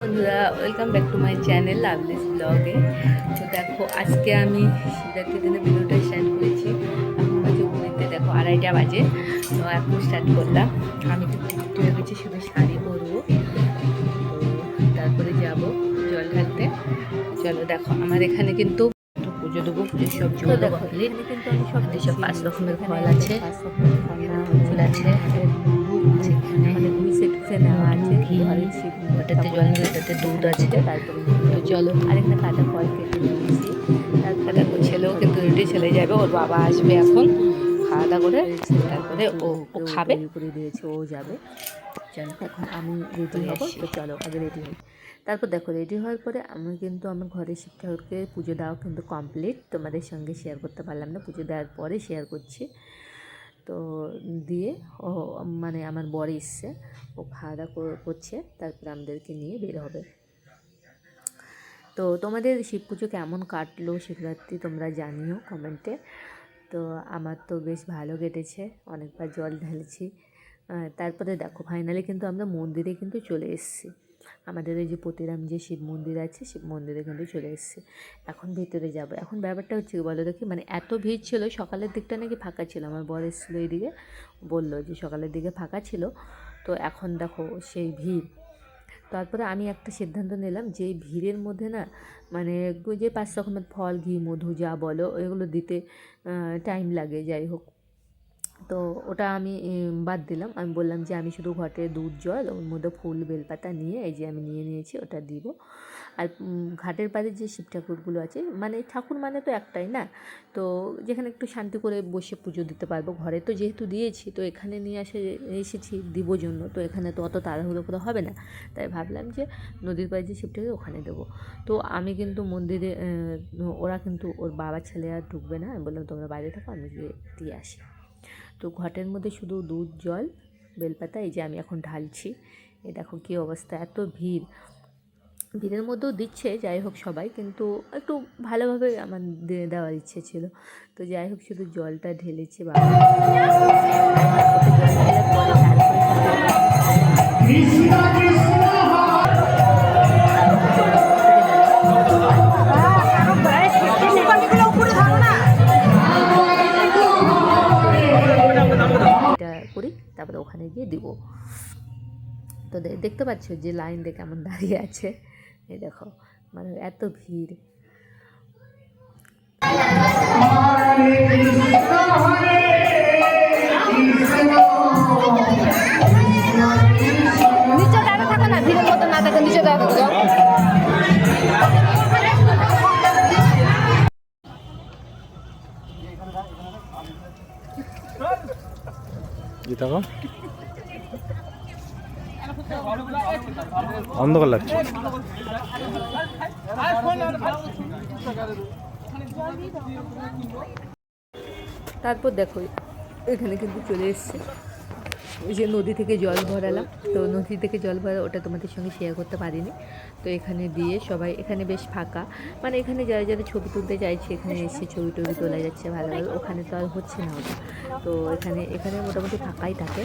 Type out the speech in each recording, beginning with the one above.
বন্ধুরা welcome back to my channel Lovely's ব্লগে তো দেখো আজকে আমি শিবরাত্রির দিনে ভিডিওটা স্টার্ট করেছি। এখন হচ্ছে ঘুমিতে দেখো আড়াইটা বাজে। তো এখন স্টার্ট করলাম। আমি তো টিকিট হয়ে গেছি শুধু শাড়ি পরবো। তো তারপরে যাব জল ঢালতে। চলো দেখো আমার এখানে কিন্তু একটু পুজো দেবো পুজোর সব জল দেখো কিন্তু আমি সব সব পাঁচ রকমের ফল আছে। ফুল আছে দুই নেওয়া আছে ঘরে ওটাতে জল ওটাতে দুধ আছে তারপরে তো চলো আরেকটা কাটা ফল কেটে নিয়েছি তারপরে ছেলেও কিন্তু রেডি চলে যাবে ওর বাবা আসবে এখন। খাওয়া দাওয়া করে তারপরে ও ও খাবে। করে দিয়েছে ও যাবে। চলো এখন আমি রেডি হব তো চলো আগে রেডি হই। তারপর দেখো রেডি হওয়ার পরে আমি কিন্তু আমার ঘরে শিব ঠাকুরকে পুজো দেওয়া কিন্তু কমপ্লিট তোমাদের সঙ্গে শেয়ার করতে পারলাম না পুজো দেওয়ার পরে শেয়ার করছি। তো দিয়ে ও মানে আমার বর এসছে, ও খাওয়া দাওয়া কর- করছে, তারপরে আমাদেরকে নিয়ে বের হবে। তো তোমাদের শিব পুজো কেমন কাটলো শিবরাত্রি তোমরা জানিও কমেন্টে তো আমার তো বেশ ভালো কেটেছে, অনেকবার জল ঢালেছি। তারপরে দেখো ফাইনালি কিন্তু আমরা মন্দিরে কিন্তু চলে এসেছি। আমাদের এই যে পতিরাম যে শিব মন্দির আছে, শিব মন্দিরে কিন্তু চলে এসেছি। এখন ভেতরে যাব। এখন ব্যাপারটা হচ্ছে বলো দেখি মানে এত ভিড় ছিল, সকালের দিকটা নাকি ফাঁকা ছিল। আমার বর এসেছিল এইদিকে, বলল যে সকালের দিকে ফাঁকা ছিল। তো এখন দেখো সেই ভিড়। তারপরে আমি একটা সিদ্ধান্ত নিলাম যে ভিড়ের মধ্যে না মানে যে পাঁচ রকমের ফল, ঘি, মধু যা বলো এগুলো দিতে টাইম লাগে। যাই হোক তো ওটা আমি বাদ দিলাম। আমি বললাম যে আমি শুধু ঘটে দুধ, জল, ওর মধ্যে ফুল, বেলপাতা নিয়ে এই যে আমি নিয়ে নিয়েছি, ওটা দিব। আর ঘাটের পাড়ে যে শিব ঠাকুরগুলো আছে মানে ঠাকুর মানে তো একটাই না? তো যেখানে একটু শান্তি করে বসে পুজো দিতে পারব। ঘরে তো যেহেতু দিয়েছি, তো এখানে নিয়ে আসে, এসেছি দিব জন্য। তো এখানে তো অত তাড়াহুড়ো করে হবে না। তাই ভাবলাম যে নদীর পাড়ে যে শিব ঠাকুর, ওখানে দেবো। তো আমি কিন্তু মন্দিরে ওরা কিন্তু ওর বাবা ছেলে আর ঢুকবে না। আমি বললাম, তোমরা বাইরে থাকো, আমি গিয়ে দিয়ে আসি। তো ঘটের মধ্যে শুধু দুধ, জল, বেলপাতা, এই যে আমি এখন ঢালছি। এ দেখো কী অবস্থা, এত ভিড়। ভিড়ের মধ্যেও দিচ্ছে, যাই হোক সবাই, কিন্তু একটু ভালোভাবে আমার দেওয়ার ইচ্ছে ছিল। তো যাই হোক, শুধু জলটা ঢেলেছে তারপরে করি, তারপরে ওখানে গিয়ে দিব। তো দেখতে পাচ্ছ যে লাইন দিয়ে কেমন দাঁড়িয়ে আছে। এই দেখো মানে এত ভিড়। নিচে থাকো না, ভিড়ের মতো না দেখো নিচে থাকো গীতা অন্ধকার লাগছে। তারপর দেখো এখানে কিন্তু চলে এসছে। ওই যে নদী থেকে জল ভরালাম। তো নদী থেকে জল ভরা ওটা তোমাদের সঙ্গে শেয়ার করতে পারিনি। তো এখানে দিয়ে সবাই, এখানে বেশ ফাঁকা। মানে এখানে যারা যারা ছবি তুলতে চাইছে, এখানে এসে ছবি টবি তোলা যাচ্ছে ভালো ওখানে তো আর হচ্ছে না ওটা। তো এখানে এখানে মোটামুটি ফাঁকাই থাকে।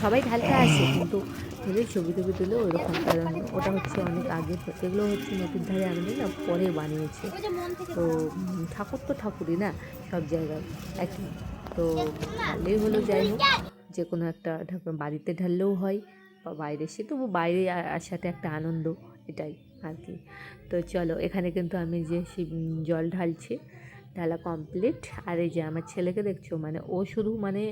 সবাই ঢালতে আসে, কিন্তু ঢেলে ছবি টবি তুলে ওরকম কারণ ওটা হচ্ছে অনেক আগে। এগুলো হচ্ছে নদীর ধারে আনলে না পরে বানিয়েছে। তো ঠাকুর তো ঠাকুরই না, সব জায়গায়। একই। তো ঢাললেই হলো যাই হোক। যে কোনো একটা ঠাকুর বাড়িতে ঢাললেও হয় বা বাইরে, সে তবু বাইরে আসাটা একটা আনন্দ, এটাই আর কি। তো চলো, এখানে কিন্তু আমি যে জল ঢালছি, ঢালা কমপ্লিট আর এই যে আমার ছেলেকে দেখছ মানে ও শুধু মানে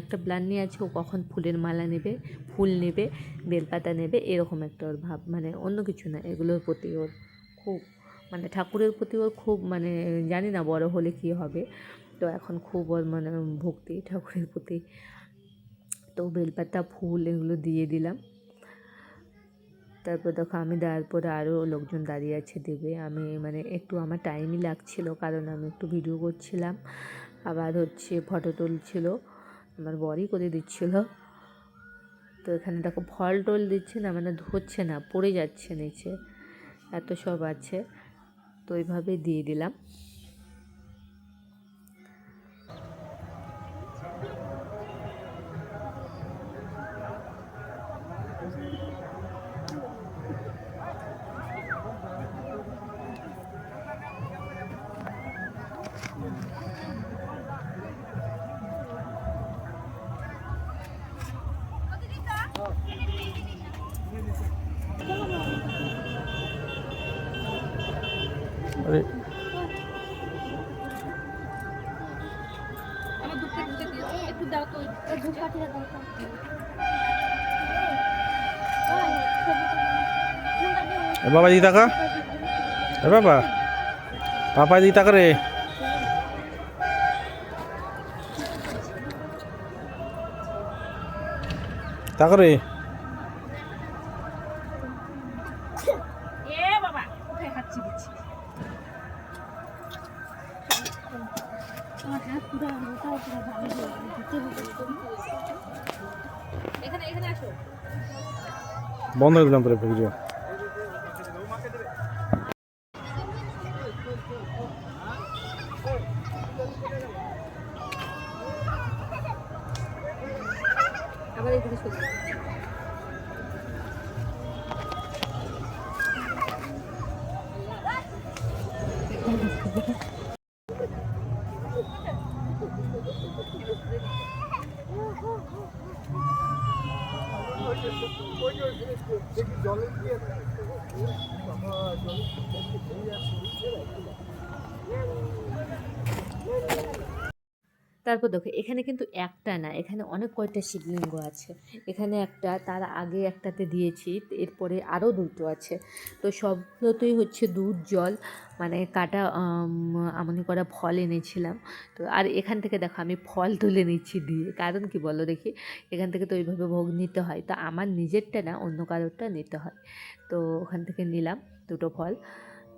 একটা প্ল্যান নিয়ে আছে, ও কখন ফুলের মালা নেবে, ফুল নেবে, বেলপাতা নেবে, এরকম একটা ওর ভাব মানে অন্য কিছু না, এগুলোর প্রতি ওর খুব মানে ঠাকুরের প্রতি ওর খুব মানে জানি না বড় হলে কী হবে। তো এখন খুব ওর মানে ভক্তি ঠাকুরের প্রতি। তো বেলপাতা, ফুল এগুলো দিয়ে দিলাম। তারপর দেখো আমি দেওয়ার পরে আরও লোকজন দাঁড়িয়ে আছে দেবে। আমি মানে একটু আমার টাইমই লাগছিল কারণ আমি একটু ভিডিও করছিলাম। আবার হচ্ছে ফটো তুলছিল। আমার বরই করে দিচ্ছিল। তো এখানে দেখো ফল টল দিচ্ছে না মানে ধরছে না, পড়ে যাচ্ছে নিচে। এত সব আছে। তো এইভাবে দিয়ে দিলাম। দাও তো ধূপকাঠিটা দাও তো এ বাবা দিদি টাকা এ বাবা। পাপা দিদি টাকা রে। টাকা রে। এ বাবা কোথায় হাঁচি দিচ্ছি আমার হাত পুরো মোটা পুরো ভালো দিতে এখানে এখানে আসো বন্ধ করে দিলাম তোর কিছু আবার এদিকে চলে তারপর দেখো, এখানে কিন্তু একটা না, এখানে অনেক কয়টা শিবলিঙ্গ আছে। এখানে একটা, তার আগে একটাতে দিয়েছি, এরপরে আরও দুটো আছে। তো সবগুলোতেই হচ্ছে দুধ, জল মানে কাটা আমনি করা ফল এনেছিলাম। তো আর এখান থেকে দেখো, আমি ফল তুলে নিচ্ছি দিয়ে। কারণ কি বলো দেখি? এখান থেকে তো ওইভাবে ভোগ নিতে হয়। তো আমার নিজেরটা না, অন্য কারোরটা নিতে হয়। তো ওখান থেকে নিলাম দুটো ফল।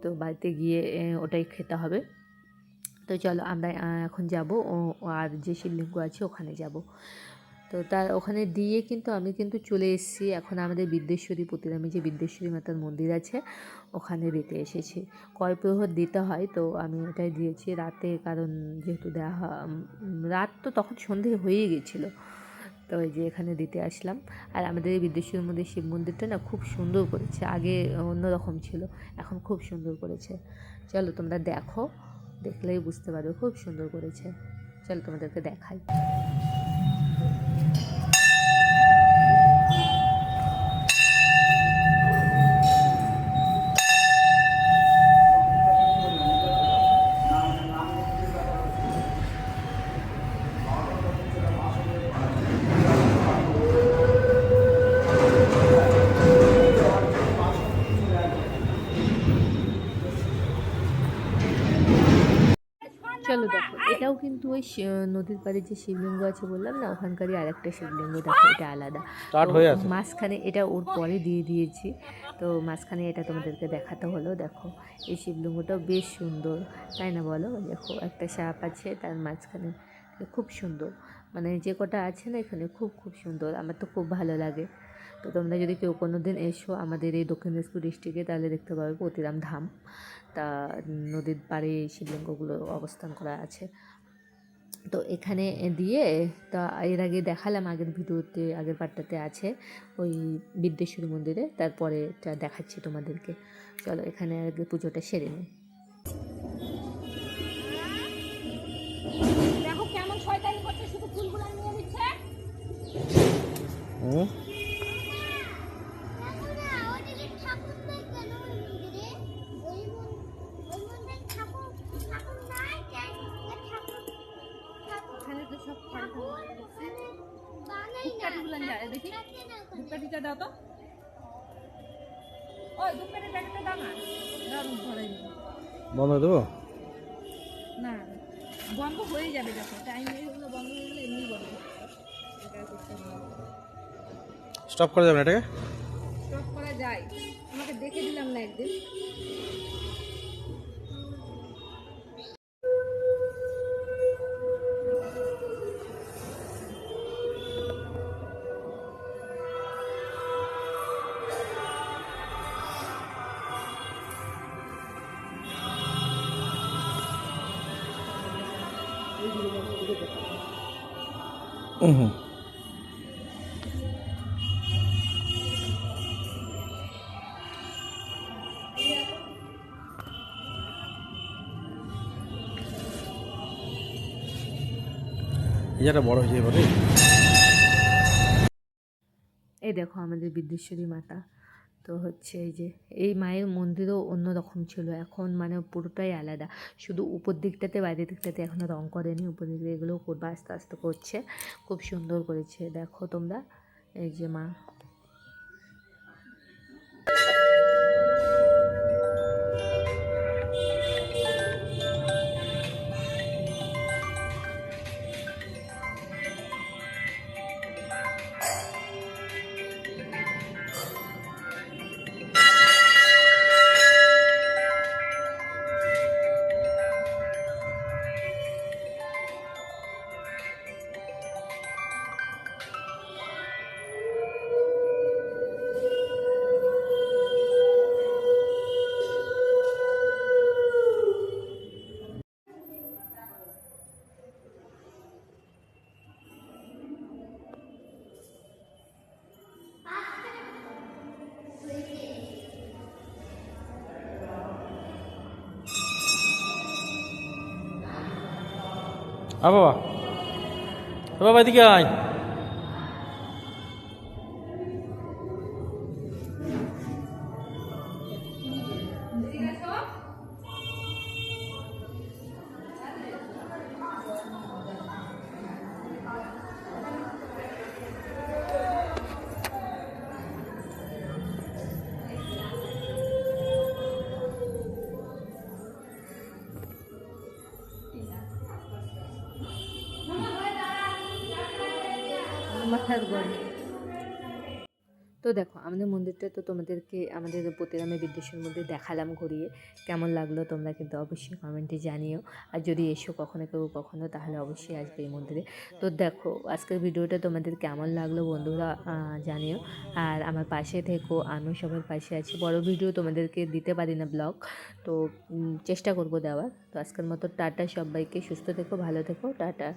তো বাড়িতে গিয়ে ওটাই খেতে হবে। তো চলো আমরা এখন যাব। ও, আর যে শিবলিঙ্গ আছে ওখানে যাব। তো তার ওখানে দিয়ে কিন্তু আমি কিন্তু চলে এসেছি। এখন আমাদের বিদ্যেশ্বরী প্রতিরামে, যে বিদ্যেশ্বরী মাতার মন্দির আছে, ওখানে দিতে এসেছি। কয় প্রহর দিতে হয়, তো আমি ওটাই দিয়েছি রাতে। কারণ যেহেতু দেওয়া রাত তো তখন সন্ধে হয়েই গেছিল। তো এই যে এখানে দিতে আসলাম। আর আমাদের এই বিদ্যেশ্বরী মন্দির, শিব মন্দিরটা না খুব সুন্দর করেছে। আগে অন্যরকম ছিল, এখন খুব সুন্দর করেছে। চলো তোমরা দেখো। দেখলেই বুঝতে পারবে খুব সুন্দর করেছে। চল তোমাদেরকে দেখাই। এটাও কিন্তু ওই নদীর পাড়ে যে শিবলিঙ্গ আছে বললাম না ওখানকারই আরেকটা শিবলিঙ্গ দেখো এটা আলাদা। হয়ে। মাঝখানে এটা ওর পরে দিয়ে দিয়েছি। তো মাঝখানে এটা তোমাদেরকে দেখাতে হলো দেখো এই শিবলিঙ্গটাও বেশ সুন্দর। তাই না বলো? দেখো একটা সাপ আছে তার মাঝখানে খুব সুন্দর। মানে যে কটা আছে না এখানে খুব খুব সুন্দর। আমার তো খুব ভালো লাগে। তো তোমরা যদি কেউ কোনো দিন এসো আমাদের এই দক্ষিণ দিনাজপুর ডিস্ট্রিক্টে, তাহলে দেখতে পাবে প্রতিরাম ধাম। তা নদীর পাড়ে শিবলিঙ্গগুলো অবস্থান করা আছে। তো এখানে দিয়ে, তা এর আগে দেখালাম আগের ভিডিওতে, আগের পার্টটাতে আছে ওই বিদ্যেশ্বরী মন্দিরে, তারপরে দেখাচ্ছি তোমাদেরকে। চলো এখানে আগে পুজোটা সেরে নিই। বন্ধ করে দেবো? না বন্ধ হয়ে যাবে যখন টাইম বন্ধ হয়ে গেলে এমনি বন্ধ। স্টপ করা যাবে না এটাকে? স্টপ করা যায়। আমাকে দেখে দিলাম না একদিন। হুম এই বড় এই দেখো আমাদের বিদ্যেশ্বরী মাতা তো হচ্ছে এই যে, এই মায়ের মন্দিরও অন্যরকম ছিল। এখন মানে পুরোটাই আলাদা। শুধু উপর দিকটাতে, বাইরের দিকটাতে এখনও রঙ করেনি। উপর দিকে এগুলো করবে, আস্তে আস্তে করছে। খুব সুন্দর করেছে। দেখো তোমরা, এই যে মা। আ বাবা এ বাবা এদিকে মাথার তো দেখো, আমাদের মন্দিরটা তো তোমাদেরকে, আমাদের প্রতিরামে বিদ্বেষের মধ্যে দেখালাম ঘুরিয়ে। কেমন লাগল তোমরা কিন্তু অবশ্যই কমেন্টে জানিও। আর যদি এসো কখনো কেউ কখনো, তাহলে অবশ্যই আসবে এই মন্দিরে। তো দেখো, আজকের ভিডিওটা তোমাদের কেমন লাগল বন্ধুরা জানিও। আর আমার পাশে থেকো, আমিও সবার পাশে আছি। বড় ভিডিও তোমাদেরকে দিতে পারি না ব্লগ। তো চেষ্টা করব দেওয়ার। তো আজকের মতো টাটা সবাইকে, সুস্থ থেকো, ভালো থেকো, টাটা।